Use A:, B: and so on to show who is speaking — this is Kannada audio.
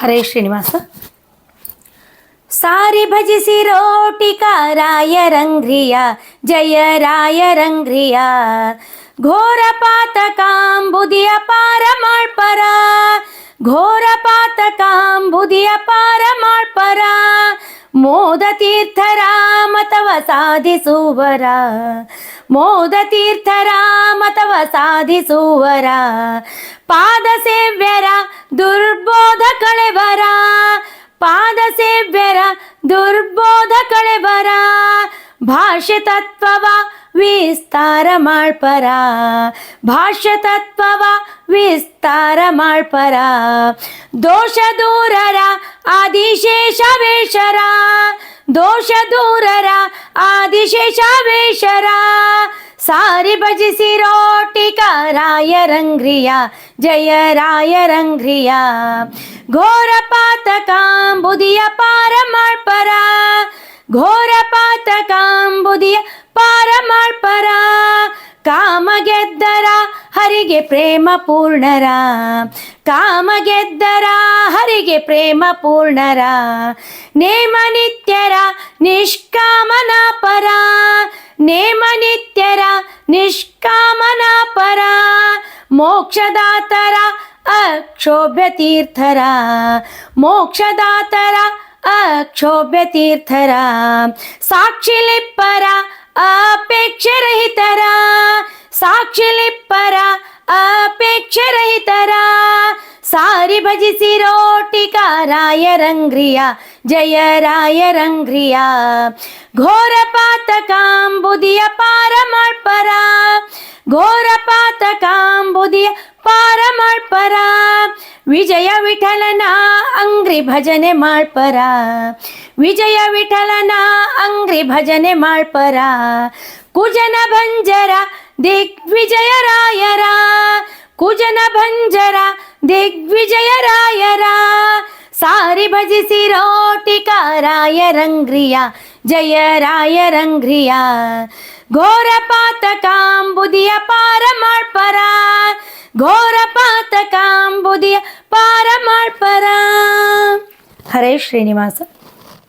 A: ಹರೇ ಶ್ರೀನಿವಾಸ ಸಾರಿ ಭಜಿಸಿ ರೋಟಿಕ ರಾಯ ರಂಗ್ರಿಯ ಜಯ ರಾಯ ರಂಗ್ರಿಯ ಘೋರ ಪಾತಕಾಂಬುದಿಯ ಪಾರ ಮಾಡ್ಪರ ಘೋರ ಪಾತಕಾಂಬುದಿಯ ಪಾರ ಮಾಡ್ಪರ ಮೋದ ತೀರ್ಥರ ಮತವ ಸಾಧಿಸುವರ ಮೋದ ತೀರ್ಥರ ಮತವ ಸಾಧಿಸುವರ ಪಾದ ಸೇವ್ಯರ ದುರ್ಬೋಧ ಕಳೆವರ, ಪಾದ ಸೇವ್ಯರ, ದುರ್ಬೋಧ ಕಳೆವರ, ಭಾಷ್ಯ ತತ್ವವ ವಿಸ್ತಾರ ಮಾಡ್ಪರ, ಭಾಷ್ಯ ತತ್ವವ ವಿಸ್ತಾರ ಮಾಡ್ಪರ, ದೋಷ ದೂರರ ಆದಿಶೇಷ ವೇಷರ, ದೋಷ ದೂರರ ಆದಿಶೇಷ ಆದಿಶೇಷವೇಶರ ಸಾರಿ ಭಜಿಸಿ ರೋಟಿಕ ರಾಯರಂಗ್ರಿಯ ಜಯ ರಾಯರಂಗ್ರಿಯ ಘೋರ ಪಾತಕಾಂಬುದಿಯ ಪಾರ ಮಾಡ್ಪರ ಘೋರ ಪಾತಕಾಂಬುದಿಯ ಪಾರ ಕಾಮ ಗೆದ್ದರ ಹರಿಗೆ ಪ್ರೇಮ ಪೂರ್ಣರ ಕಾಮ ಗೆದ್ದರ ಹರಿಗೆ ಪ್ರೇಮ ಪೂರ್ಣರ. ನೇಮ ನಿತ್ಯರ ನಿಷ್ಕಾಮನ ಪರ ನೇಮ ನಿತ್ಯರ ನಿಷ್ಕಾಮನ ಪರ, ಮೋಕ್ಷದಾತರ ಅಕ್ಷೋಭ್ಯ ತೀರ್ಥರ ಮೋಕ್ಷದಾತರ ಅಕ್ಷೋಭ್ಯ ತೀರ್ಥರ ಸಾಕ್ಷಿಲಿಪ್ಪರ ಅಪೇಕ್ಷರಹಿತರ ಸಾಕ್ಷಿಲಿಪ್ಪರ ಅಪೇಕ್ಷರಹಿತರ, ಸಾರಿ ಭಜಿಸಿ ರೋಟಿಕ जय जयरायरङ्घ्रिया घोरपातकाम्बुदि अपारमर्परा घोरपातकाम्बुदि पारमर्परा। विजय विठलना अंग्री भजने माळपरा। विजय विठलना अंग्री भजने माळपरा। कुजन भंजरा दिग्विजय रायरा। कुजन भंजरा दिग्विजय राय ಸಾರಿ ಭಜಿಸಿ ರೋಟಿಕ ರಾಯ ರಂಗ್ರಿಯ ಜಯ ರಾಯ ರಂಗ್ರಿಯ ಘೋರ ಪಾತಕಾಂಬುದಿಯ ಪಾರ ಮಾಡ್ಪರ ಘೋರ ಪಾತಕಾಂಬುದಿಯ ಪಾರ ಮಾಡ್ಪರ ಹರೇ ಶ್ರೀನಿವಾಸ